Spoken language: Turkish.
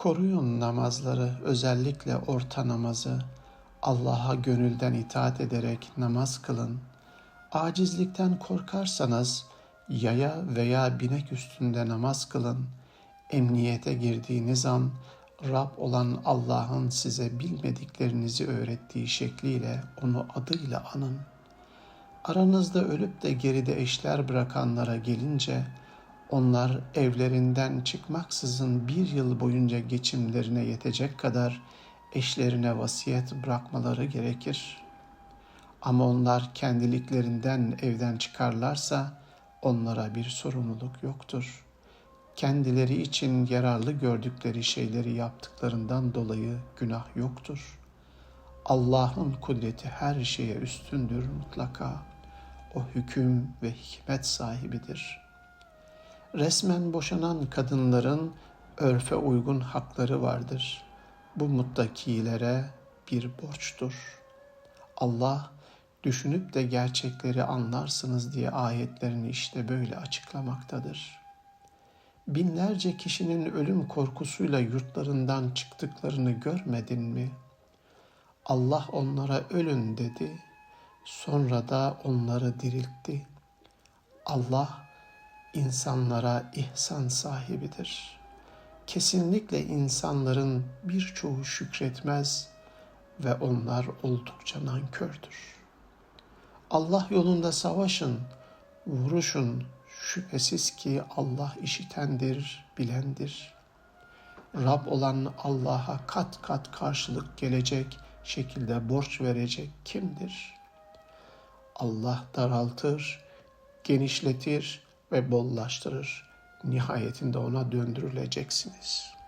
Koruyun namazları, özellikle orta namazı. Allah'a gönülden itaat ederek namaz kılın. Acizlikten korkarsanız yaya veya binek üstünde namaz kılın. Emniyete girdiğiniz an Rab olan Allah'ın size bilmediklerinizi öğrettiği şekliyle onu adıyla anın. Aranızda ölüp de geride eşler bırakanlara gelince onlar evlerinden çıkmaksızın bir yıl boyunca geçimlerine yetecek kadar eşlerine vasiyet bırakmaları gerekir. Ama onlar kendiliklerinden evden çıkarlarsa onlara bir sorumluluk yoktur. Kendileri için yararlı gördükleri şeyleri yaptıklarından dolayı günah yoktur. Allah'ın kudreti her şeye üstündür mutlaka. O hüküm ve hikmet sahibidir.'' Resmen boşanan kadınların örfe uygun hakları vardır. Bu muttakilere bir borçtur. Allah düşünüp de gerçekleri anlarsınız diye ayetlerini işte böyle açıklamaktadır. Binlerce kişinin ölüm korkusuyla yurtlarından çıktıklarını görmedin mi? Allah onlara ölün dedi, sonra da onları diriltti. Allah insanlara ihsan sahibidir. Kesinlikle insanların birçoğu şükretmez ve onlar oldukça nankördür. Allah yolunda savaşın, vuruşun, şüphesiz ki Allah işitendir, bilendir. Rab olan Allah'a kat kat karşılık gelecek şekilde borç verecek kimdir? Allah daraltır, genişletir, ve bollaştırır. Nihayetinde ona döndürüleceksiniz.''